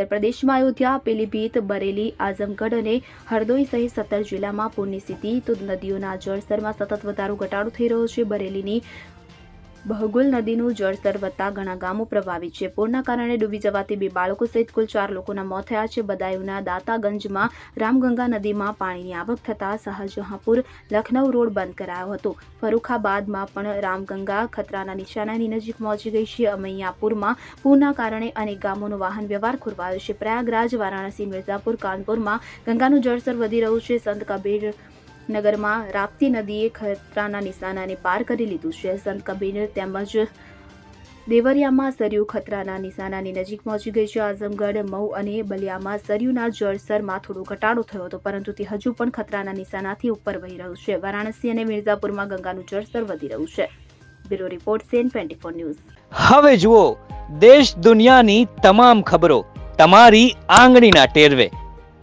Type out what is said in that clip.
ઉત્તર પ્રદેશમાં અયોધ્યા પીલીભીત બરેલી, આઝમગઢ અને હરદોઈ સહિત સત્તર જિલ્લામાં પૂરની સ્થિતિ. તો નદીઓના જળસ્તરમાં સતત વધારો ઘટાડો થઈ રહ્યો છે. બરેલીની બહગુલ નદીનું જળસ્તર વધતા ઘણા ગામો પ્રભાવિત છે. પૂરના કારણે ડૂબી જવાથી બે બાળકો સહિત કુલ ચાર લોકોના મોત થયા છે. બદાયુના દાતાગંજમાં રામગંગા નદીમાં પાણીની આવક થતાં શાહજહાંપુર લખનૌ રોડ બંધ કરાયો હતો. ફરુખાબાદમાં પણ રામગંગા ખતરાના નિશાનાની નજીક પહોંચી ગઈ છે. અમૈયાપુરમાં પૂરના કારણે અનેક ગામોનો વાહન વ્યવહાર ખોરવાયો છે. પ્રયાગરાજ, વારાણસી, મિર્ઝાપુર, કાનપુરમાં ગંગાનું જળસ્તર વધી રહ્યું છે. સંત કબીર નગરમાં રાપ્તી નદીએ ખતરાના નિશાનાને પાર કરી લીધું છે. સંત કબીર તેમજ દેવરિયામાં સરયુ ખતરાના નિશાનાની નજીક પહોંચી ગઈ છે. આઝમગઢ મઉ અને બલિયામાં સરયુના જળસરમાં થોડો ઘટાડો થયો હતો, પરંતુ તે હજુ પણ ખતરાના નિશાનાથી ઉપર વહી રહ્યું છે. વારાણસી અને મિર્ઝાપુરમાં ગંગાનું જળસ્તર વધી રહ્યું છે. Bureau report, CN twenty four news. હવે જુઓ, દેશ દુનિયાની તમામ ખબરો તમારી આંગળીના ટેરવે.